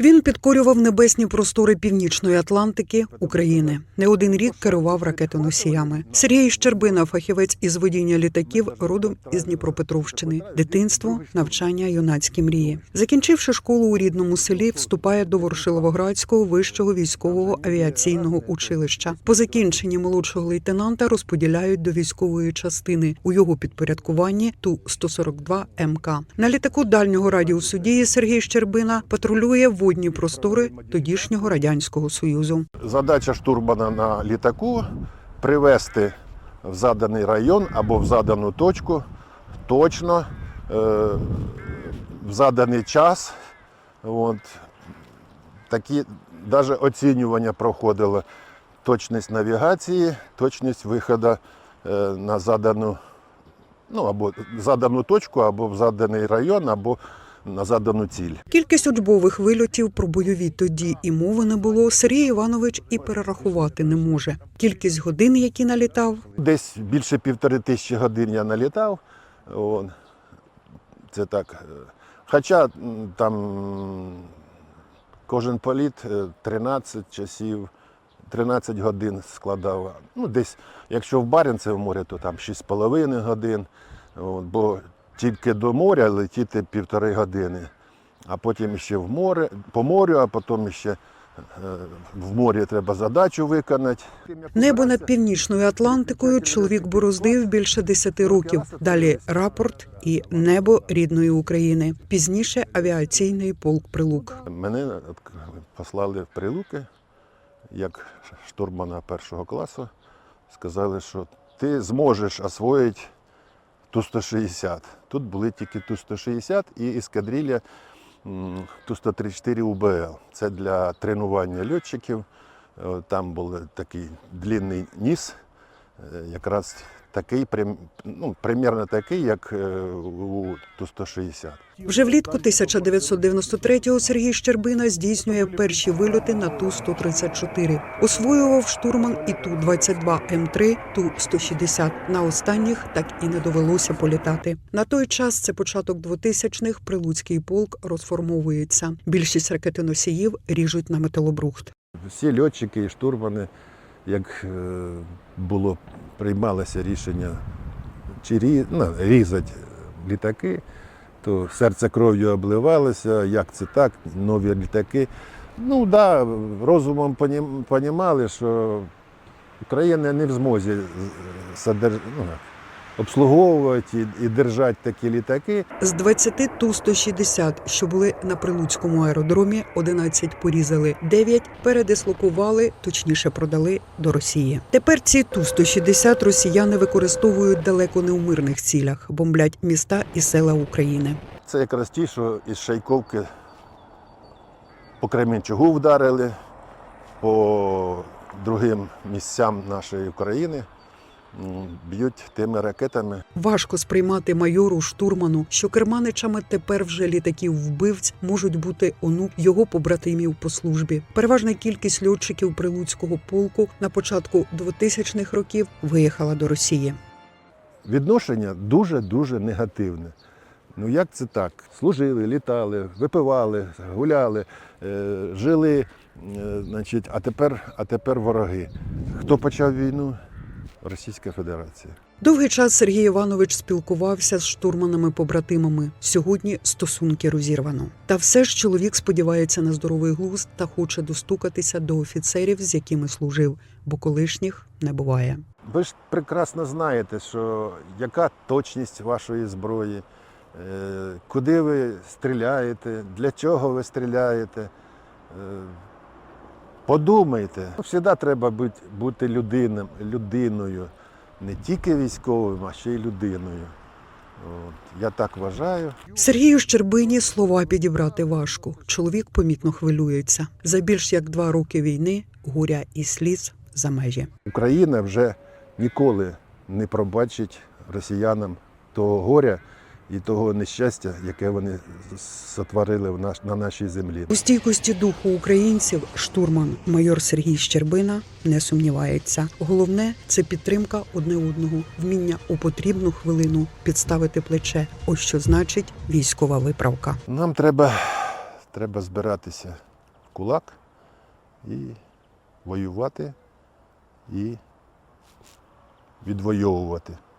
Він підкорював небесні простори північної Атлантики України. Не один рік керував ракетоносіями. Сергій Щербина, фахівець із водіння літаків, родом із Дніпропетровщини. Дитинство, навчання, юнацькі мрії. Закінчивши школу у рідному селі, вступає до Ворошиловоградського вищого військового авіаційного училища. По закінченні молодшого лейтенанта розподіляють до військової частини у його підпорядкуванні ту 142 МК. На літаку дальнього радіусу дії Сергій Щербина патрулює водні простори тодішнього радянського союзу. Задача штурмана на літаку привести в заданий район або в задану точку точно е, в заданий час. От. Такі навіть оцінювання проходило точність навігації, точність виходу е, на задану, ну, або задану точку, або в заданий район, або на задану ціль. Кількість учбових вильотів про бойові тоді і мови не було. Сергій Іванович і перерахувати не може. Кількість годин, які налітав, Десь більше півтори тисячі годин я налітав. Це так. е, Хоча там кожен політ е, 13 часів, 13 годин складав. Ну, десь, якщо в Баренцеве море, то там 6,5 годин. От, бо тільки до моря летіти півтори години, а потім ще в море, по морю, а потім ще е, в морі треба задачу виконати. небо над північною Атлантикою чоловік бороздив більше десяти років. Далі рапорт і небо рідної України. Пізніше авіаційний полк Прилук. Мене послали в Прилуки як штурмана першого класу. Сказали, що ти зможеш освоїти Ту-160. Тут були тільки Ту-160 і ескадрилля м, Ту-134 УБЛ. Це для тренування льотчиків. Е, Там був такий длинний ніс, е, якраз такий, прим- ну, примерно такий, як е, у Ту-160. Вже влітку 1993-го Сергій Щербина здійснює перші вильоти на Ту-134. Освоював штурман і Ту-22 М3, Ту-160. На останніх так і не довелося політати. На той час це початок 2000-х, Прилуцький полк розформовується. Більшість ракетоносіїв ріжуть на металобрухт. Всі льотчики і штурмани, як е, було приймалося рішення чи рі, ну, різати літаки, то серце кров'ю обливалося, як це так, нові літаки. Ну так, да, розумом розуміли, що Україна не в змозі ну, обслуговувати і, держати такі літаки. З 20 Ту-160, що були на Прилуцькому аеродромі, 11 порізали, 9 передислокували, точніше продали до Росії. Тепер ці Ту-160 росіяни використовують далеко не у мирних цілях, бомблять міста і села України. Це якраз ті, що із Шайковки по Кременчугу вдарили, по другим місцям нашої України б'ють тими ракетами. Важко сприймати майору штурману, що керманичами тепер вже літаків вбивць можуть бути онук його побратимів по службі. Переважна кількість льотчиків прилуцького полку на початку 2000-х років виїхала до Росії. Відношення дуже-дуже негативне. Ну як це так? Служили, літали, випивали, гуляли, е, жили, е, значить, а тепер, а тепер вороги. Хто почав війну? Російська Федерація. Довгий час Сергій Іванович спілкувався з штурманами-побратимами. Сьогодні стосунки розірвано. Та все ж чоловік сподівається на здоровий глузд та хоче достукатися до офіцерів, з якими служив, бо колишніх не буває. Ви ж прекрасно знаєте, що яка точність вашої зброї, е, куди ви стріляєте, для чого ви стріляєте. Подумайте, завжди треба бути, бути людинам, людиною, не тільки військовим, а ще й людиною. От. Я так вважаю. Сергію Щербині слова підібрати важко. Чоловік помітно хвилюється. За більш як два роки війни горя і сліз за межі. Україна вже ніколи не пробачить росіянам того горя і того нещастя, яке вони сотворили в наш, на нашій землі. У стійкості духу українців штурман майор Сергій Щербина не сумнівається. Головне це підтримка одне одного, вміння у потрібну хвилину підставити плече. Ось що значить військова виправка. Нам треба, треба збиратися в кулак і воювати і відвоювати.